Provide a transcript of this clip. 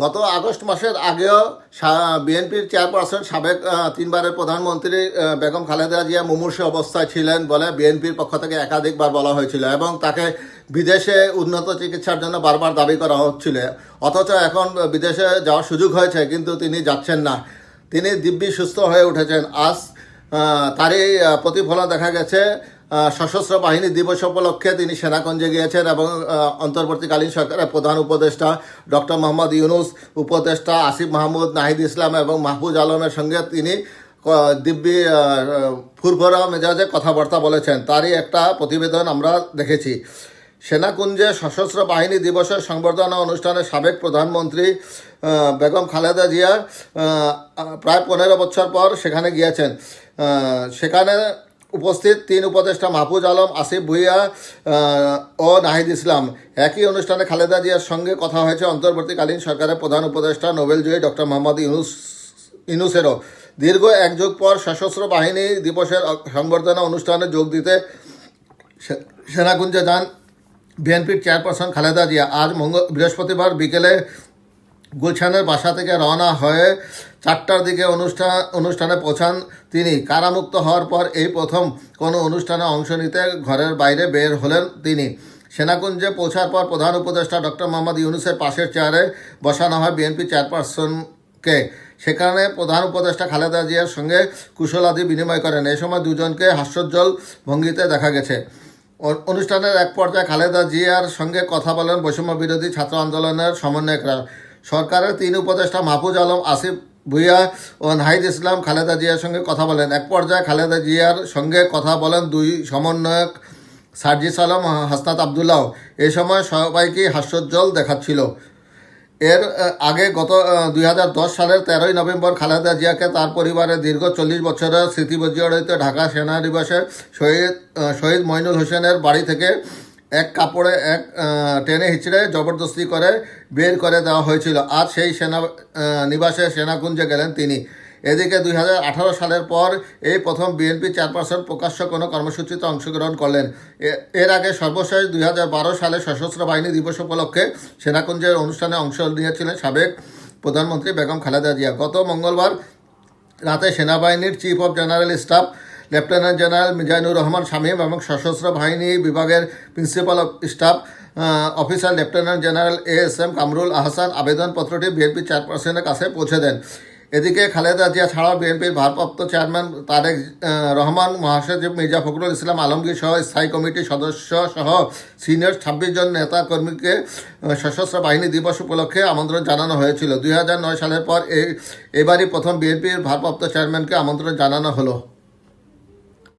গত আগস্ট মাসের আগেও বিএনপির চেয়ারপারসন সাবেক তিনবারের প্রধানমন্ত্রী বেগম খালেদা জিয়া মুমূর্ষ অবস্থায় ছিলেন বলে বিএনপির পক্ষ থেকে একাধিকবার বলা হয়েছিল এবং তাকে বিদেশে উন্নত চিকিৎসার জন্য বারবার দাবি করা হচ্ছিল। অথচ এখন বিদেশে যাওয়ার সুযোগ হয়েছে, কিন্তু তিনি যাচ্ছেন না। তিনি দিব্যি সুস্থ হয়ে উঠেছেন। আজ তারই প্রতিফলন দেখা গেছে। সশস্ত্র বাহিনী দিবস উপলক্ষে তিনি সেনাগঞ্জে গিয়েছেন এবং অন্তর্বর্তীকালীন সরকারের প্রধান উপদেষ্টা ডক্টর মোহাম্মদ ইউনুস, উপদেষ্টা আসিফ মাহমুদ, নাহিদ ইসলাম এবং মাহফুজ আলমের সঙ্গে তিনি দিব্যি ফুরফুরা মেজাজে কথাবার্তা বলেছেন। তারই একটা প্রতিবেদন আমরা দেখেছি। সেনাকুঞ্জে সশস্ত্র বাহিনী দিবসের সংবর্ধনা অনুষ্ঠানে সাবেক প্রধানমন্ত্রী বেগম খালেদা জিয়া প্রায় পনেরো বছর পর সেখানে গিয়েছেন। সেখানে উপস্থিত তিন উপদেষ্টা মাহফুজ আলম, আসিফ ভুইয়া ও নাহিদ ইসলাম। একই অনুষ্ঠানে খালেদা জিয়ার সঙ্গে কথা হয়েছে অন্তর্বর্তীকালীন সরকারের প্রধান উপদেষ্টা নোবেলজয়ী ডক্টর মোহাম্মদ ইউনুস ইনুসেরও দীর্ঘ এক যুগ পর সশস্ত্র বাহিনী দিবসের সংবর্ধনা অনুষ্ঠানে যোগ দিতে সে- সেনাকুঞ্জে যান বিএনপির চেয়ারপারসন খালেদা জিয়া। আজ মঙ্গল বৃহস্পতিবার বিকেলে গুলশানের বাসা থেকে রওনা হয়ে চারটার দিকে অনুষ্ঠান অনুষ্ঠানে পৌঁছান তিনি। কারামুক্ত হওয়ার পর এই প্রথম কোনো অনুষ্ঠানে অংশ নিতে ঘরের বাইরে বের হলেন তিনি। সেনাকুঞ্জে পৌঁছার পর প্রধান উপদেষ্টা ডক্টর মোহাম্মদ ইউনুসের পাশের চেয়ারে বসানো হয় বিএনপি চেয়ারপারসনকে। সেখানে প্রধান উপদেষ্টা খালেদা জিয়ার সঙ্গে কুশলাদি বিনিময় করেন। এ সময় দুজনকে হাস্যোজ্জ্বল ভঙ্গিতে দেখা গেছে। অনুষ্ঠানের এক পর্যায়ে খালেদা জিয়ার সঙ্গে কথা বলেন বৈষম্য বিরোধী ছাত্র আন্দোলনের সমন্বয়করা। সরকারের তিন উপদেষ্টা মাহফুজ আলম, আসিফ ভুইয়া ও নাহিদ ইসলাম খালেদা জিয়ার সঙ্গে কথা বলেন। এক পর্যায়ে খালেদা জিয়ার সঙ্গে কথা বলেন দুই সমন্বয়ক সার্জিস আলম, হাসনাত আবদুল্লাহ। এ সময় সবাইকেই হাস্যোজ্জ্বল দেখাচ্ছিল। এর আগে গত দুই হাজার দশ সালের তেরোই নভেম্বর খালেদা জিয়াকে তার পরিবারের দীর্ঘ চল্লিশ বছরের স্মৃতি বিজড়িত ঢাকা সেনানিবাসে শহীদ শহীদ মইনুল হোসেনের বাড়ি থেকে এক কাপড়ে, এক টেনে হিচড়ে জবরদস্তি করে বের করে দেওয়া হয়েছিল। আজ সেই সেনা নিবাসে সেনাকুঞ্জে গেলেন তিনি। এদিকে দুই হাজার আঠারো সালের পর এই প্রথম বিএনপি চেয়ারপারসন প্রকাশ্য কোনো কর্মসূচিতে অংশগ্রহণ করলেন। এর আগে সর্বশেষ দুই হাজার বারো সালে সশস্ত্র বাহিনী দিবস উপলক্ষে সেনাকুঞ্জের অনুষ্ঠানে অংশ নিয়েছিলেন সাবেক প্রধানমন্ত্রী বেগম খালেদা জিয়া। গত মঙ্গলবার রাতে সেনাবাহিনীর chief of general staff lieutenant general Mizanur Rahman Shamim এবং সশস্ত্র বাহিনী বিভাগের principal of staff officer lieutenant general A S M Kamrul Ahsan আবেদনপত্রটি BNP চেয়ারপারসনের কাছে পৌঁছে দেন। এদিকে খালেদা জিয়া ছাড়াও বিএনপির ভারপ্রাপ্ত চেয়ারম্যান তারেক রহমান, মহাসচিব মির্জা ফখরুল ইসলাম আলমগীর সহ স্থায়ী কমিটির সদস্য সহ সিনিয়র ছাব্বিশ জন নেতা কর্মীকে সশস্ত্র বাহিনী দিবস উপলক্ষে আমন্ত্রণ জানানো হয়েছিল। দুই হাজার নয় সালের পর এই, এবারই প্রথম বিএনপির ভারপ্রাপ্ত চেয়ারম্যানকে আমন্ত্রণ জানানো হলো।